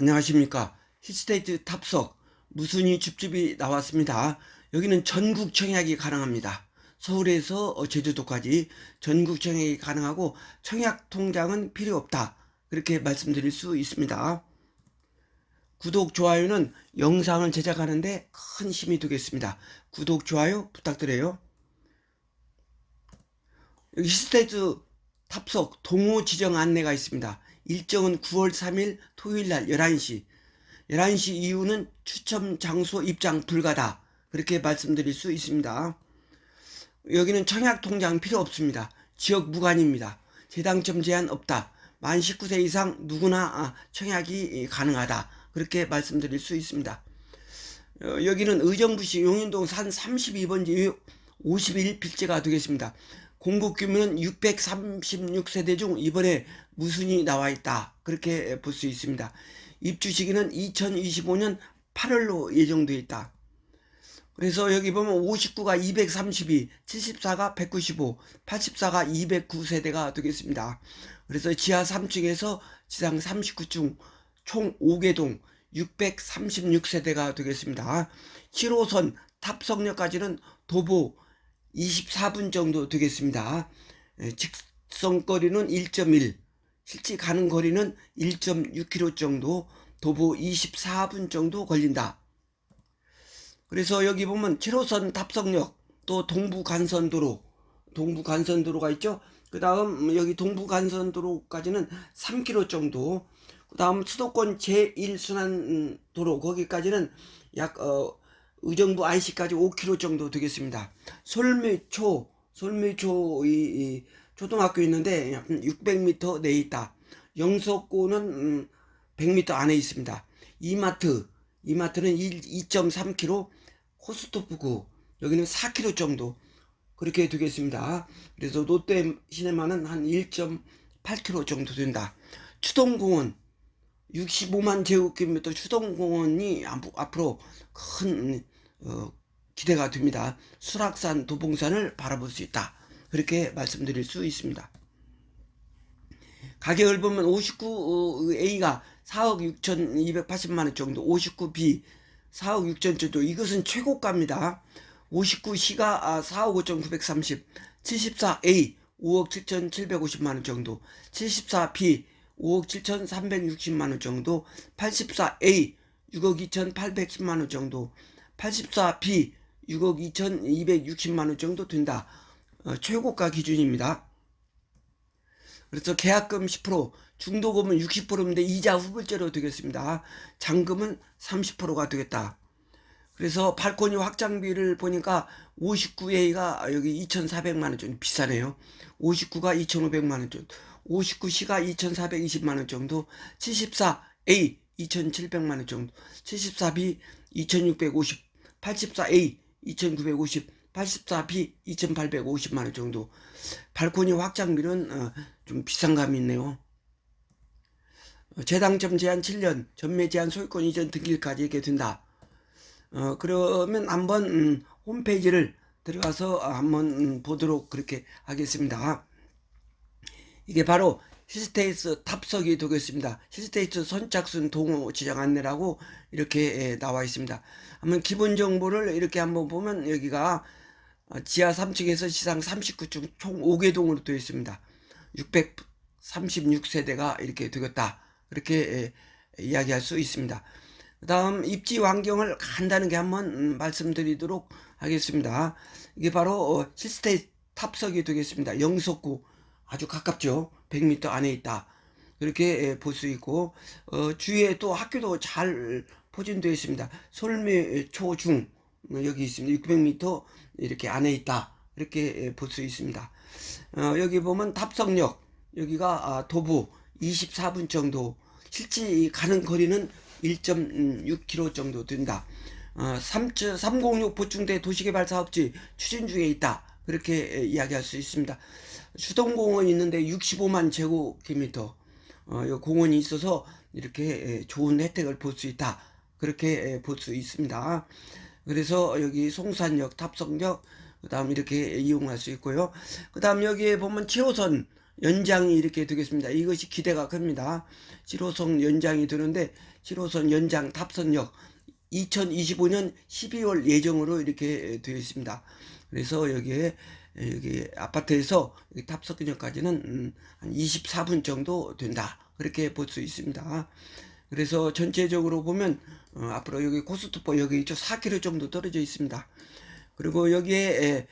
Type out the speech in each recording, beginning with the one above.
안녕하십니까. 히스테이트 탑석 무순이 줍줍이 나왔습니다. 여기는 전국 청약이 가능합니다. 서울에서 어, 제주도까지 전국 청약이 가능하고 청약 통장은 필요 없다. 그렇게 말씀드릴 수 있습니다. 구독, 좋아요는 영상을 제작하는데 큰 힘이 되겠습니다. 구독, 좋아요 부탁드려요. 여기 히스테이트 탑석 동호 지정 안내가 있습니다. 일정은 9월 3일 토요일 날 11시. 11시 이후는 추첨 장소 입장 불가다. 그렇게 말씀드릴 수 있습니다. 여기는 청약 통장 필요 없습니다. 지역 무관입니다. 재당첨 제한 없다. 만 19세 이상 누구나 아, 청약이 가능하다. 그렇게 말씀드릴 수 있습니다. 어, 여기는 의정부시 용인동 산 32번지 51필지가 되겠습니다. 공급 규모는 636세대 중 이번에 무순이 나와 있다. 그렇게 볼 수 있습니다. 입주 시기는 2025년 8월로 예정되어 있다. 그래서 여기 보면 59가 232, 74가 195, 84가 209세대가 되겠습니다. 그래서 지하 3층에서 지상 39층 총 5개 동 636세대가 되겠습니다. 7호선 탑성역까지는 도보 24분 정도 되겠습니다. 에, 직선 거리는 1.1, 실제 가는 거리는 1.6km 정도, 도보 24분 정도 걸린다. 그래서 여기 보면 7호선 탑성역, 또 동부간선도로, 동부간선도로가 있죠. 그 다음 여기 동부간선도로까지는 3km 정도, 그 다음 수도권 제1순환 도로 거기까지는 약 어, 의정부 IC까지 5km 정도 되겠습니다. 솔미초 솔미초 이, 이 초등학교 있는데 약 600m 내에 있다. 영석고는 음, 100m 안에 있습니다. 이마트 이마트는 2.3km 코스토프구 여기는 4km 정도 그렇게 되겠습니다. 그래서 롯데 시네마는 한 1.8km 정도 된다. 추동공원 65만 제곱킬로미터 추동공원이 앞- 앞으로 큰 어, 기대가 됩니다. 수락산 도봉산을 바라볼 수 있다. 그렇게 말씀드릴 수 있습니다. 가격을 보면 59A가 4억 6,280만 원 정도, 59B 4억 6천 정도. 이것은 최고가입니다. 59C가 4억 5,930, 74A 5억 7,750만 원 정도, 74B 5억 7,360만 원 정도, 84A 6억 2,810만 원 정도, 84B 6억 2,260만 원 정도 된다. 어, 최고가 기준입니다. 그래서 계약금 10%, 중도금은 60%인데 이자 후불제로 되겠습니다. 잔금은 30%가 되겠다. 그래서 발코니 확장비를 보니까 59A가 여기 2,400만 원 정도 비싸네요. 59가 2,500만 원 정도, 59C가 2,420만 원 정도, 74A 2,700만 원 정도, 74B 2,650, 84A 2,950, 84B 2,850만 원 정도. 발코니 확장비는 어, 좀 비싼 감이 있네요. 어, 재당첨 제한 7년, 전매 제한 소유권 이전 등기까지 이렇게 된다. 어, 그러면 한번 음, 홈페이지를 들어가서 한번 음, 보도록 그렇게 하겠습니다. 이게 바로 히스테이스 탑석이 되겠습니다. 히스테이스 선착순 동호 지정 안내라고 이렇게 예, 나와 있습니다. 한번 기본 정보를 이렇게 한번 보면 여기가 어, 지하 3층에서 시상 39층 총 5개 동으로 되어 있습니다. 636세대가 이렇게 되겠다. 그렇게 예, 이야기할 수 있습니다. 그 다음 입지 환경을 간단하게 한번 음, 말씀드리도록 하겠습니다. 이게 바로 어, 시스테이 탑석이 되겠습니다. 영석구 아주 가깝죠. 100m 안에 있다. 그렇게 볼 수 있고 어, 주위에 또 학교도 잘 포진되어 있습니다. 솔미 초중 어, 여기 있습니다. 600m 이렇게 안에 있다. 이렇게 볼 수 있습니다. 어, 여기 보면 탑석역 여기가 아, 도부 24분 정도 실제 가는 거리는 1.6km 정도 된다. 어, 306 보충대 도시개발 사업지 추진 중에 있다. 그렇게 이야기할 수 있습니다. 수동공원이 있는데 65만 제곱킬로미터 어, 이 공원이 있어서 이렇게 좋은 혜택을 볼 수 있다. 그렇게 볼 수 있습니다. 그래서 여기 송산역, 탑성역, 그 다음 이렇게 이용할 수 있고요. 그 다음 여기에 보면 7호선 연장이 이렇게 되겠습니다. 이것이 기대가 큽니다. 7호선 연장이 되는데 7호선 연장 탑선역 2025년 12월 예정으로 이렇게 되어 있습니다. 그래서 여기에 여기 아파트에서 여기 탑석역까지는 음, 한 24분 정도 된다. 그렇게 볼 수 있습니다. 그래서 전체적으로 보면 어, 앞으로 여기 고스톱보 여기 있죠 4km 정도 떨어져 있습니다. 그리고 여기에 에,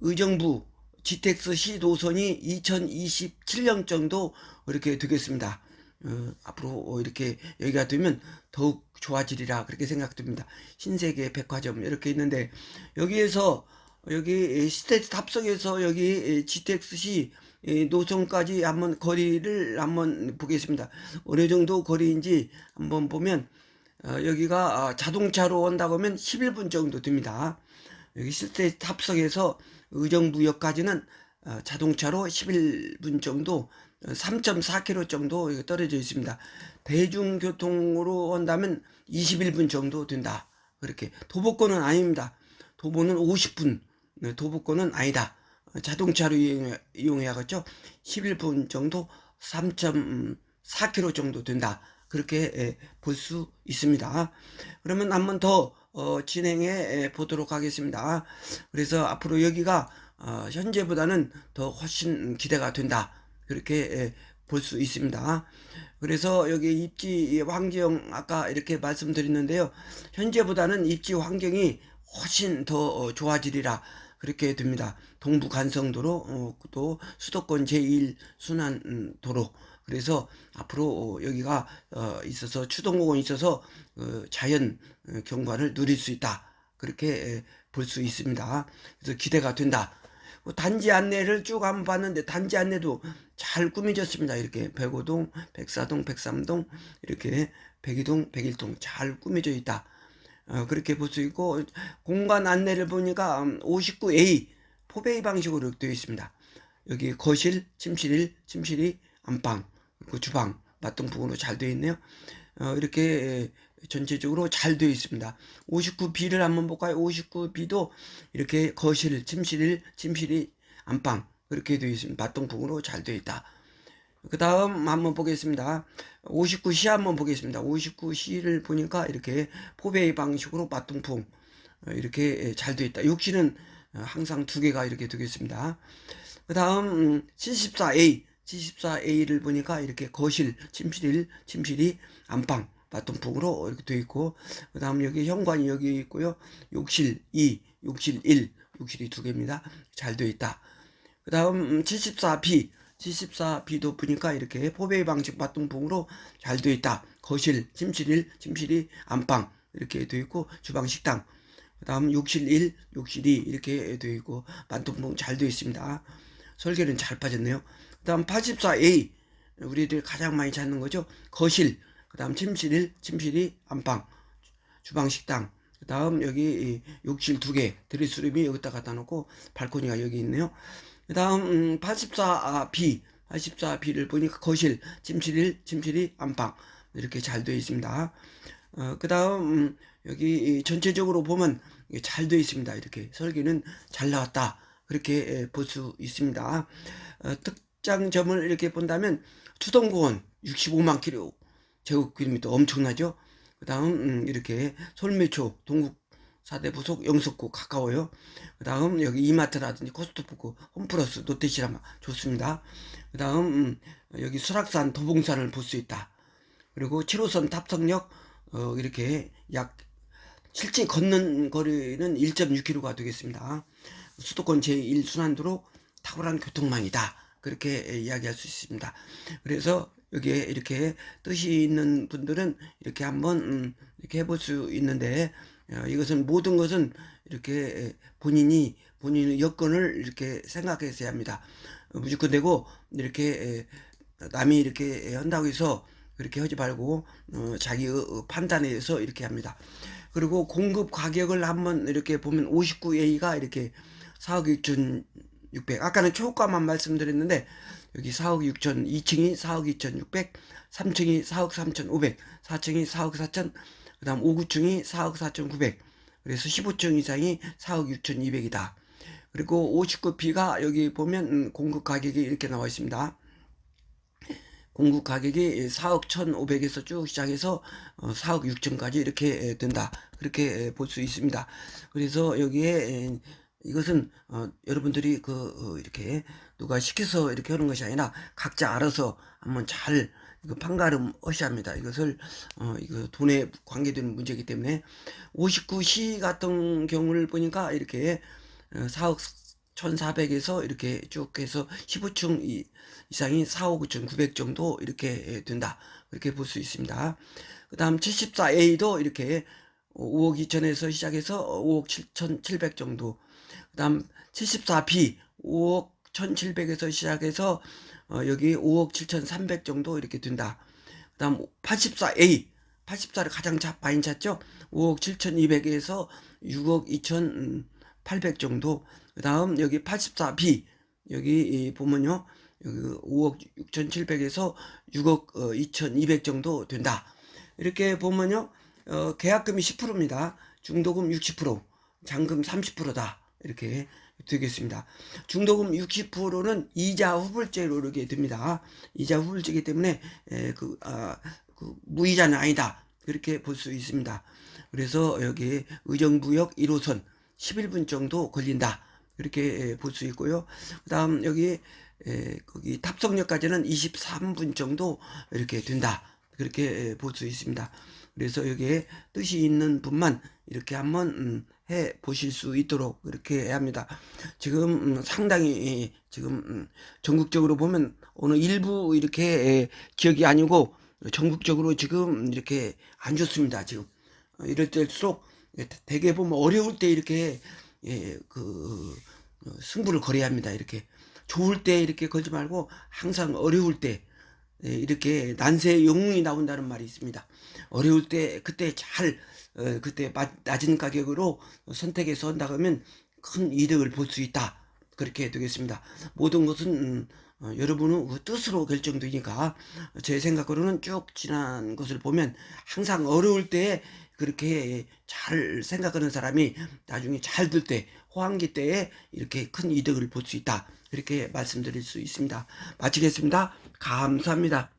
의정부 GTX 시 노선이 2027년 정도 이렇게 되겠습니다. 어, 앞으로 이렇게 여기가 되면 더욱 좋아지리라 그렇게 생각됩니다. 신세계 백화점 이렇게 있는데 여기에서 여기 스테이트 탑석에서 여기 GTX-C 노선까지 한번 거리를 한번 보겠습니다. 어느 정도 거리인지 한번 보면 어, 여기가 아, 자동차로 온다고 하면 11분 정도 됩니다. 여기 스테이트 탑석에서 의정부역까지는 어, 자동차로 11분 정도 3.4km 정도 떨어져 있습니다. 대중교통으로 온다면 21분 정도 된다. 그렇게 도보권은 아닙니다. 도보는 50분, 네, 도보권은 아니다. 어, 자동차로 이용해, 이용해야겠죠. 11분 정도 3.4km 정도 된다. 그렇게 볼 수 있습니다. 그러면 한 번 더 어, 진행해 보도록 하겠습니다. 그래서 앞으로 여기가 어, 현재보다는 더 훨씬 기대가 된다. 그렇게 볼 수 있습니다. 그래서 여기 입지 환경 아까 이렇게 말씀드렸는데요. 현재보다는 입지 환경이 훨씬 더 어, 좋아지리라 그렇게 됩니다. 동부 간성도로 어, 또 수도권 제1 순환 음, 도로 그래서 앞으로 어, 여기가 어, 있어서 추동공원이 있어서 어, 자연 어, 경관을 누릴 수 있다 그렇게 볼 수 있습니다. 그래서 기대가 된다. 뭐 단지 안내를 쭉 한번 봤는데 단지 안내도 잘 꾸며졌습니다. 이렇게 백오동, 백사동, 백삼동 이렇게 백이동, 백일동 잘 꾸며져 있다. 어, 그렇게 볼 수 있고 공간 안내를 보니까 59A 포베이 방식으로 되어 있습니다. 여기 거실, 침실, 침실이 안방, 그리고 주방, 맞동풍으로 잘 되어 있네요. 어, 이렇게 전체적으로 잘 되어 있습니다. 59B를 한번 볼까요? 59B도 이렇게 거실, 침실, 침실이 안방 그렇게 되어 있습니다. 맞동풍으로 잘 되어 있다. 그 다음 한번 보겠습니다. 59C 한번 보겠습니다. 59C를 보니까 이렇게 포베이 방식으로 맞동풍 어, 이렇게 잘 되어 있다. 욕실은 항상 두 개가 이렇게 되겠습니다. 그 다음 74A 74A를 보니까 이렇게 거실, 침실, 침실이 안방, 맞동풍으로 이렇게 되어 있고 그 다음 여기 현관이 여기 있고요. 욕실 2, 욕실 1, 욕실이 두 개입니다. 잘 되어 있다. 그 다음 74B 74B도 보니까 이렇게 포베이 방식 맞동풍으로 잘 되어 있다. 거실, 침실 1, 침실이 안방 이렇게 되어 있고 주방, 식당 그 다음 욕실 1, 욕실 2 이렇게 되어 있고 맞동풍 잘 되어 있습니다. 설계는 잘 빠졌네요. 그 다음 84A 우리들 가장 많이 찾는 거죠. 거실 그 다음 침실 1, 침실이 안방 주방 식당 그 다음 여기 욕실 두 개 드레스룸이 여기다 갖다 놓고 발코니가 여기 있네요. 그 다음 84B 84B를 보니까 거실 침실 1, 침실이 안방 이렇게 잘 되어 있습니다. 어, 그 다음 여기 전체적으로 보면 잘 되어 있습니다. 이렇게 설계는 잘 나왔다. 그렇게 볼 수 있습니다. 어, 특장점을 이렇게 본다면 추동공원 65만 킬로 제곱킬로미터 엄청나죠. 그 다음 음, 이렇게 솔매초 동국 4대 부속 영석구 가까워요. 그 다음 여기 이마트라든지 코스트코고 홈플러스 롯데시라마 좋습니다. 그 다음 음, 여기 수락산 도봉산을 볼 수 있다. 그리고 7호선 탑성역 어, 이렇게 약 실제 걷는 거리는 1.6km가 되겠습니다. 수도권 제1순환도로 탁월한 교통망이다. 그렇게 이야기할 수 있습니다. 그래서 여기에 이렇게 뜻이 있는 분들은 이렇게 한번 음, 이렇게 해볼 수 있는데 어, 이것은 모든 것은 이렇게 본인이 본인의 여건을 이렇게 생각해서 합니다. 어, 무조건 되고 이렇게 남이 이렇게 한다고 해서 그렇게 하지 말고 어, 자기 판단에 의해서 이렇게 합니다. 그리고 공급 가격을 한번 이렇게 보면 59A가 이렇게 4억 6천 600. 아까는 초가만 말씀드렸는데 여기 4억 6천 2층이 4억 2천 600, 3층이 4억 3천 500, 4층이 4억 4천, 그 다음 5, 9층이 4억 4천 900. 그래서 15층 이상이 4억 6천 2백이다. 그리고 59B가 여기 보면 음, 공급 가격이 이렇게 나와 있습니다. 공급 가격이 4억 1,500에서 쭉 시작해서 어, 4억 6천까지 이렇게 된다. 그렇게 볼 수 있습니다. 그래서 여기에 에, 이것은 어, 여러분들이 그 어, 이렇게 누가 시켜서 이렇게 하는 것이 아니라 각자 알아서 한번 잘 이거 판가름 하셔야 합니다. 이것을 어, 이거 돈에 관계되는 문제이기 때문에 59시 같은 경우를 보니까 이렇게 어, 4억 1,400에서 이렇게 쭉 해서 15층 이- 이상이 4억 9천 900 정도 이렇게 된다. 그렇게 볼 수 있습니다. 그 다음 74A도 이렇게 5억 2천에서 시작해서 5억 7천 700 정도. 그 다음 74B 5억 1,700에서 시작해서 어, 여기 5억 7,300 정도 이렇게 된다. 그 다음 84A 84를 가장 자, 많이 찼죠. 5억 7,200에서 6억 2,800 정도. 그 다음 여기 84B 여기 이 보면요. 여기 5억 6,700에서 6억 어, 2,200 정도 된다. 이렇게 보면요. 어, 계약금이 10%입니다. 중도금 60%, 잔금 30%다. 이렇게 되겠습니다. 중도금 60%는 이자 후불제로 이렇게 됩니다. 이자 후불제이기 때문에 에, 그, 아, 그 무이자는 아니다. 그렇게 볼 수 있습니다. 그래서 여기 의정부역 1호선 11분 정도 걸린다. 이렇게 볼 수 있고요. 그 다음 여기 에, 거기 탑성역까지는 23분 정도 이렇게 된다. 그렇게 볼 수 있습니다. 그래서 여기에 뜻이 있는 분만 이렇게 한번 음, 해 보실 수 있도록 이렇게 해야 합니다. 지금 음, 상당히 지금 음, 전국적으로 보면 어느 일부 이렇게 에, 지역이 아니고 전국적으로 지금 이렇게 안 좋습니다. 지금 어, 이럴 때일수록 대개 보면 어려울 때 이렇게 예, 그 어, 승부를 걸어야 합니다. 이렇게 좋을 때 이렇게 걸지 말고 항상 어려울 때 예, 이렇게 난세의 영웅이 나온다는 말이 있습니다. 어려울 때 그때 잘 어, 그때 마- 낮은 가격으로 선택해서 한다 그러면 큰 이득을 볼 수 있다. 그렇게 되겠습니다. 모든 것은 음, 어, 여러분의 그 뜻으로 결정되니까 제 생각으로는 쭉 지난 것을 보면 항상 어려울 때 그렇게 잘 생각하는 사람이 나중에 잘될 때, 호황기 때에 이렇게 큰 이득을 볼 수 있다. 그렇게 말씀드릴 수 있습니다. 마치겠습니다. 감사합니다.